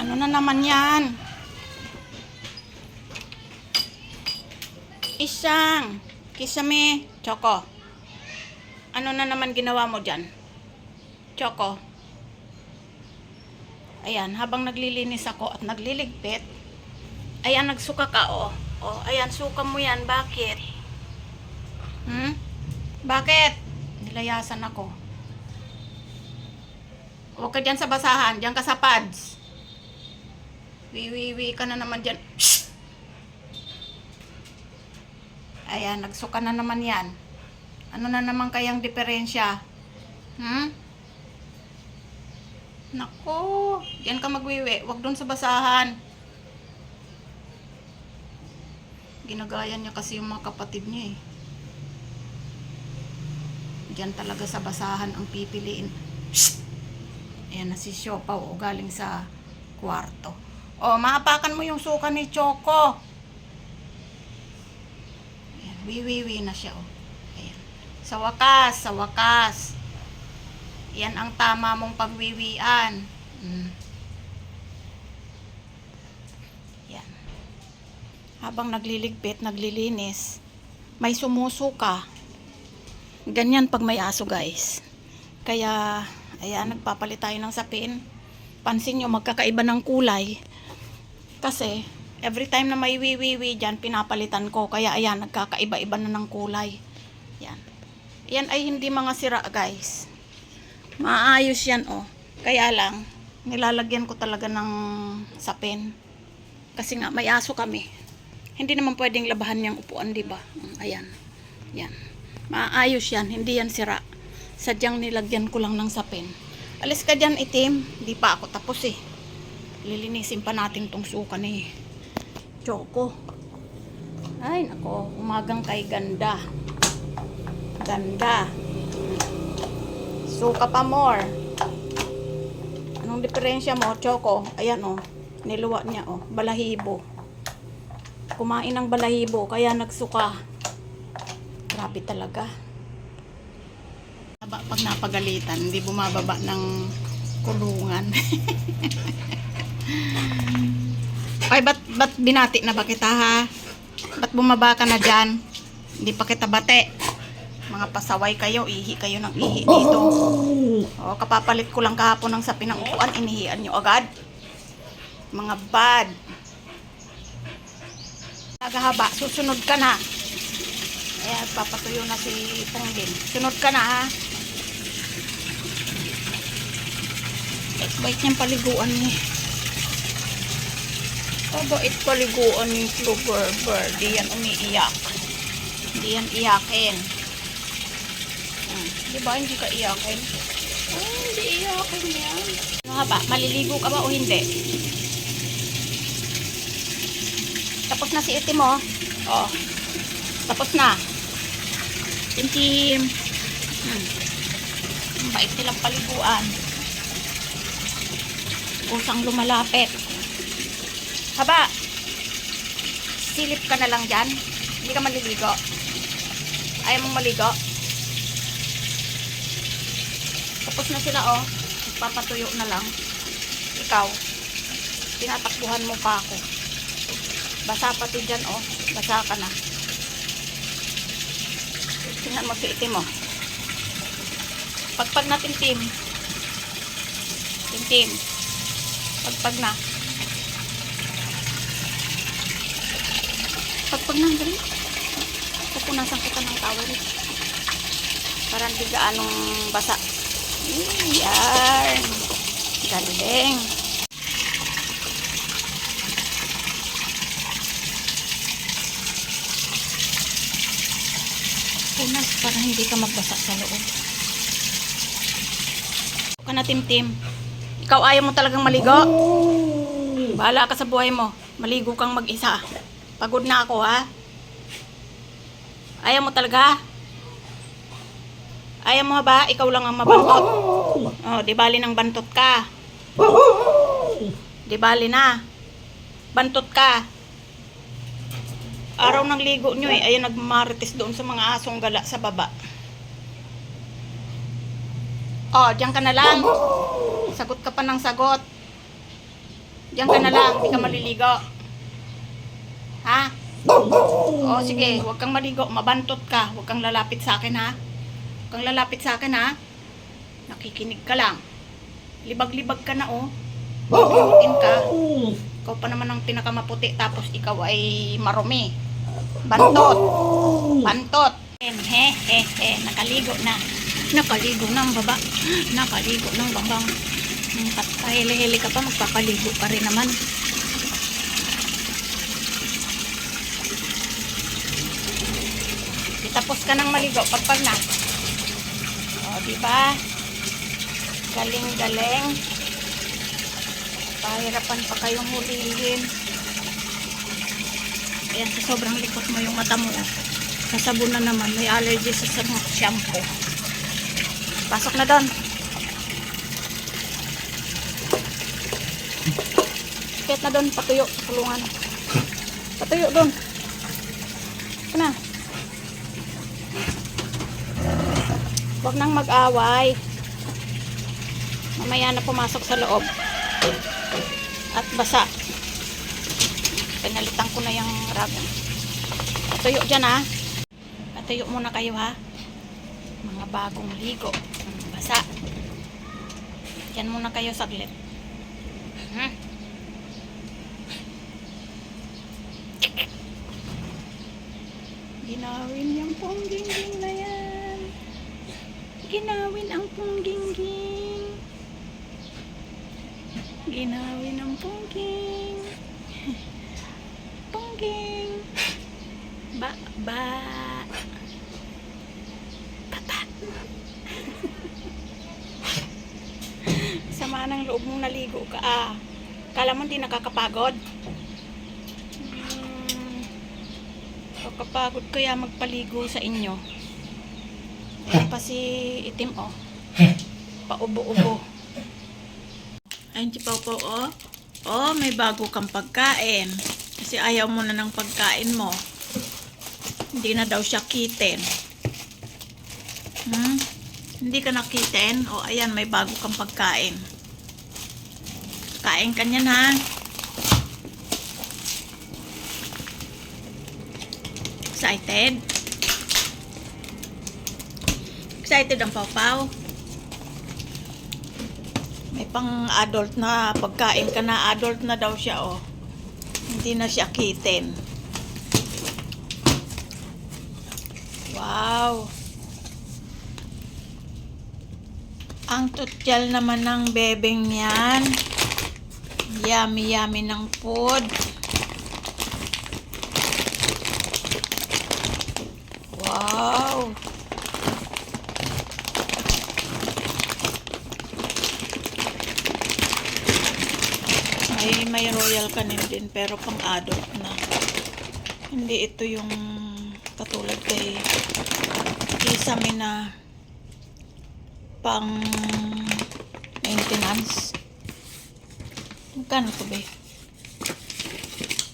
Ano na naman yan? Isang. Kisame. Choco. Ano na naman ginawa mo dyan? Choco. Ayan, habang naglilinis ako at nagliligpit, ayan, nagsuka ka, oh. Oh, ayan, suka mo yan. Bakit? Hmm? Bakit? Nilayasan ako. Huwag ka dyan sa basahan. Dyan ka sa pads. Wiwiwi ka na naman dyan. Shh! Ayan, nagsuka na naman yan. Ano na naman kayang diferensya? Hmm? Nako, yan ka magwiwi. Huwag doon sa basahan. Ginagaya niya kasi yung mga kapatid niya eh. Diyan talaga sa basahan ang pipiliin. Shh! Ayan na si Siopaw o galing sa kwarto. O, maapakan mo yung suka ni Choco. Ayan, wiwiwi na siya o. Ayan. Sa wakas, sa wakas. Yan ang tama mong pagwiwian. Mm. Yan. Habang nagliligpit, naglilinis, may sumusuka. Ganyan pag may aso guys. Kaya, ayan, nagpapalit tayo ng sapin. Pansin nyo, magkakaiba ng kulay. Kasi, every time na may wiwiwi dyan, pinapalitan ko. Kaya, ayan, nagkakaiba-iba na ng kulay. Yan. Yan ay hindi mga sira guys. Maayos yan, oh. Kaya lang, nilalagyan ko talaga ng sapin. Kasi nga, may aso kami. Hindi naman pwedeng labahan yung upuan, di ba? Mm, Ayan. Yan. Maayos yan. Hindi yan sira. Sadyang nilagyan ko lang ng sapin. Alis ka dyan, itim. Di pa ako tapos eh. Lilinisin pa natin tong suka ni Choco. Ay, nako. Umagang kay ganda. Ganda. Suka pa more. Anong diferensya mo, Choco? Ayan oh. Niluwa niya oh. Balahibo. Kumain ng balahibo, kaya nagsuka. Grabe talaga. Pag napagalitan, hindi bumababa ng kulungan. Ay, ba't, ba't binati na ba kita ha? Ba't bumaba ka na dyan? Hindi pa kita bate. Mga pasaway kayo, ihi kayo ng ihi dito. O, kapapalit ko lang kahapon ng sapi ng inihian nyo agad. Mga bad. Nagahaba, susunod ka na. Ayan, papatuyo na si Ponggin. Sunod ka na ha. Bait-bait niyang paliguan niya. Mabait paliguan ni Clover Bird. Di yan umiiyak. Hindi yan iyakin. Hmm. Di ba hindi ka iyakin? Oh, hindi iyakin yan. Ano nga ba? Maliligo ka ba o hindi? Tapos na si itim mo. Oh. Tapos na. Tim-tim. Hmm. Ang bait nilang paliguan. Usang lumalapit. Haba. Silip ka na lang dyan. Hindi ka maliligo. Ayaw mong maligo. Tapos na sila oh. Papatuyo na lang. Ikaw. Tinatakbuhan mo pa ako. Basa pati dyan oh. Basa ka na. Tingnan mo si itim mo. Pagpag na tim-tim. Tim-tim. Pagpag na. Pagpag na, dali. Pupunasan kita ng towel. Para hindi gaanong basa. Yan. Galing. Punas para hindi ka magbasa sa loob. Huwag ka na tim-tim. Ikaw ayaw mo talagang maligo? Bahala ka sa buhay mo. Maligo kang mag-isa. Pagod na ako ha. Ayaw mo talaga? Ayaw mo ba? Ikaw lang ang mabantot. Oh, di bali ng bantot ka. Di bali na. Bantot ka. Araw ng ligo nyo eh. Ayun, nagmarites doon sa mga asong gala sa baba. Oh, diyan ka na lang. Sagot ka pa ng sagot. Diyan ka na lang, hindi ka maliligo. Ha? O sige, huwag kang maligo, mabantot ka. Huwag kang lalapit sa akin ha. Huwag kang lalapit sa akin ha. Nakikinig ka lang. Libag-libag ka na oh. Bubuyuin ka. Ikaw pa naman ang pinakamaputi tapos ikaw ay marumi. Bantot. Bantot. He he he. Nakaligo na. Nakaligo na ang baba. Nakaligo na ang babang. Kahili-hili ka pa, magpapaligo ka rin naman. Tapos ka nang maligo pagpag na. O, di ba? Galing-galing. Pahirapan pa kayong hulihin. Ayan, sa sobrang likot mo yung mata mo. Sa sabon na naman, may allergy sa sabon shampoo. Pasok na doon. Kahit na doon, patuyo sa kulungan. Patuyo doon. Ito Huwag nang mag-away. Mamaya na pumasok sa loob. At basa. Pinalitan ko na yung raga. Patuyo dyan ha. Patuyo muna kayo ha. Mga bagong ligo. Basa. Yan muna kayo saglit. Hmm. Ginawin yung ponggingging na yan. Ginawin ang ponggingging. Ginawin ang pongging. Pongging. Ba, ba. Papa. Sama ng loob mong naligo ka ah. Kala mo hindi nakakapagod? Hmm. Kakapagod kaya magpaligo sa inyo. Pa si itim oh. Paubo-ubo. Ayun si Pau Pau oh. Oh, may bago kang pagkain. Kasi ayaw mo na ng pagkain mo. Hindi na daw siya kitten. Hmm? Hindi ka nakiten? O, ayan, may bago kang pagkain. Kain ka niyan, ha? Excited? Excited ang Pau-Pau? May pang adult na pagkain ka na. Adult na daw siya, oh. Hindi na siya kitten. Wow. Ang tutyal naman ng bebeng yan. Yummy, yummy ng food. Wow. May, may royal canin din pero pang adult na. Hindi ito yung katulad kay Kisame na pang maintenance. Magkano to be?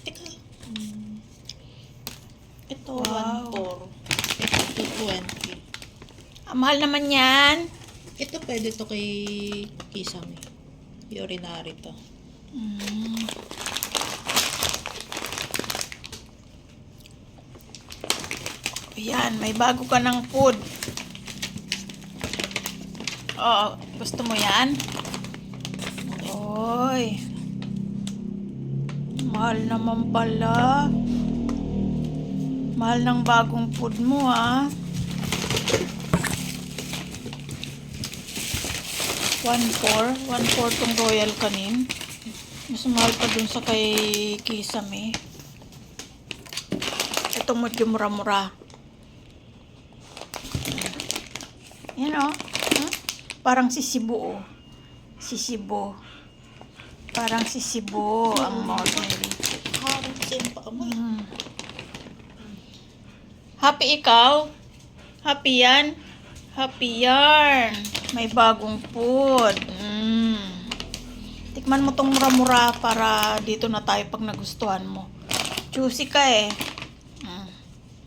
Teka. Ito, Wow. 1.4. Ito, 220. Ah, mahal naman yan. Ito, pwede to kay Kisame. Urinary to. Mm. Ayan, may bago ka ng food. Oo, gusto mo yan? Oy. Mahal naman pala. Mahal ng bagong food mo, ah. 1.4. 1.4 tong royal kanin. Mas mahal pa dun sa kay Kisame. Ito medyo mura-mura. Yan o. Hmm? Parang sisibo o. Sisibo. Parang sisibo ang ordinary. Harang same pa amoy. Mm. Happy ikaw? Happy yan? Happy yarn. May bagong food. Tikman mo tong mura-mura para dito na tayo pag nagustuhan mo. Juicy ka eh. Mm.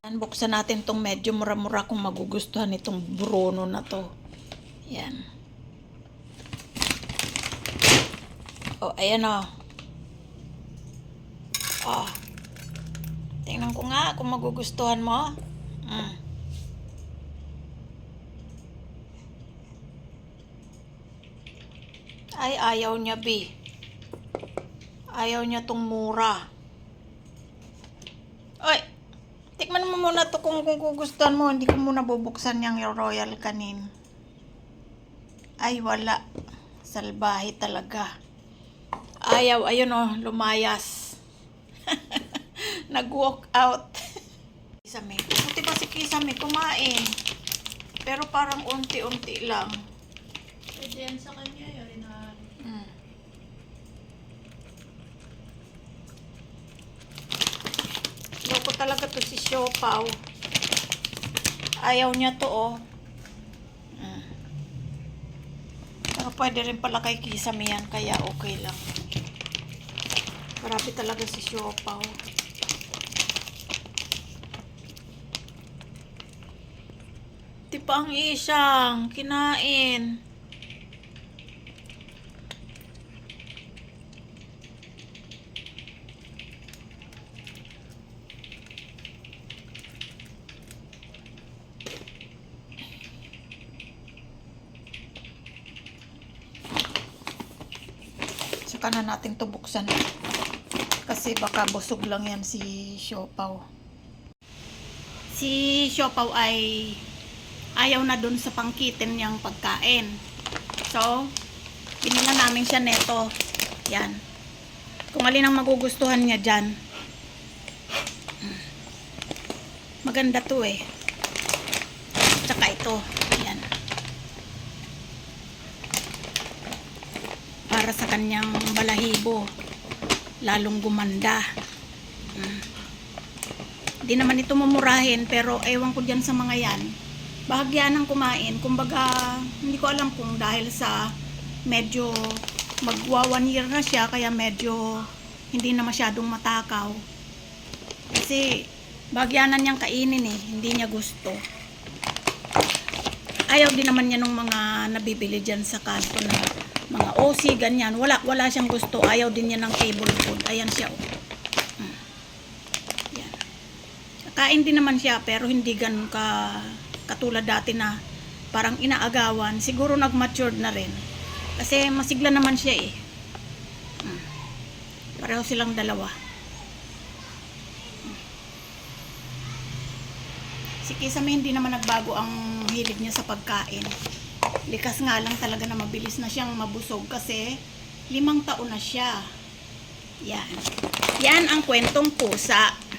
Yan, Buksan natin tong medyo mura-mura kung magugustuhan itong Bruno na to. Yan. Oh, ayan o. Oh. Tingnan ko nga kung magugustuhan mo. Mm. Ay, ayaw niya, B. Ayaw niya tong mura. Oy, tikman mo muna to kung, kung gugustuhan mo. Hindi ko muna bubuksan yung royal kanin. Ay, wala. Salbahe talaga. Ayaw, ayun oh, lumayas. Nag-walk out. Kisame. Buti pa si Kisame kumain. Pero parang unti-unti lang. Pwede yan sa kanya, Yorinari. Mm. Loko talaga to si Siopaw. Ayaw niya to oh. Mm. Pero pwede rin pala kay Kisame yan, kaya okay lang. Grabe talaga si Siopaw. Di pa ang isang kinain. Saka na natin to buksan. Kasi baka busog lang yan si Siopaw. Si Siopaw ay ayaw na dun sa pangkitin niyang pagkain. So, binila namin siya neto. Yan. Kung alin ang magugustuhan niya dyan. Maganda to eh. Tsaka ito. Yan. Para sa kanyang balahibo. Lalong gumanda. Mm. Di naman ito mumurahin pero ewan ko dyan sa mga yan bahagya ng kumain. Kumbaga, hindi ko alam kung dahil sa medyo magwa one year na siya, kaya medyo hindi na masyadong matakaw. Kasi, bahagyanan niyang kainin eh, hindi niya gusto. Ayaw din naman niya nung mga nabibili dyan sa kanto na mga OC, ganyan. Wala, wala siyang gusto. Ayaw din niya ng table food. Ayan siya. Oh. Hmm. Kain din naman siya, pero hindi ganun ka katulad dati na parang inaagawan, siguro nag-matured na rin. Kasi masigla naman siya eh. Hmm. Pareho silang dalawa. Hmm. Si Kisame hindi naman nagbago ang hilig niya sa pagkain. Likas nga lang talaga na mabilis na siyang mabusog kasi limang taon na siya. Yan. Yan ang kwentong pusa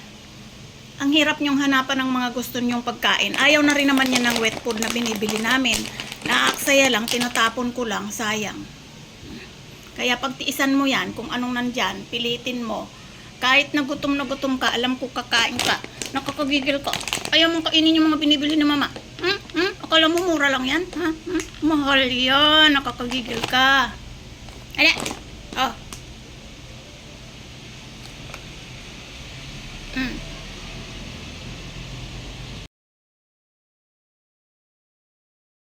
ang hirap niyong hanapan ng mga gusto niyong pagkain. Ayaw na rin naman niya ng wet food na binibili namin. Naaksaya lang, tinatapon ko lang, sayang. Kaya pagtiisan mo yan, kung anong nandyan, pilitin mo. Kahit na gutom na gutom ka, alam ko kakain ka, nakakagigil ka. Ayaw mong kainin yung mga binibili ni mama. Akala mo mura lang yan? Ha? Hmm? Mahal yan, nakakagigil ka. Ala! Oh. Hmm.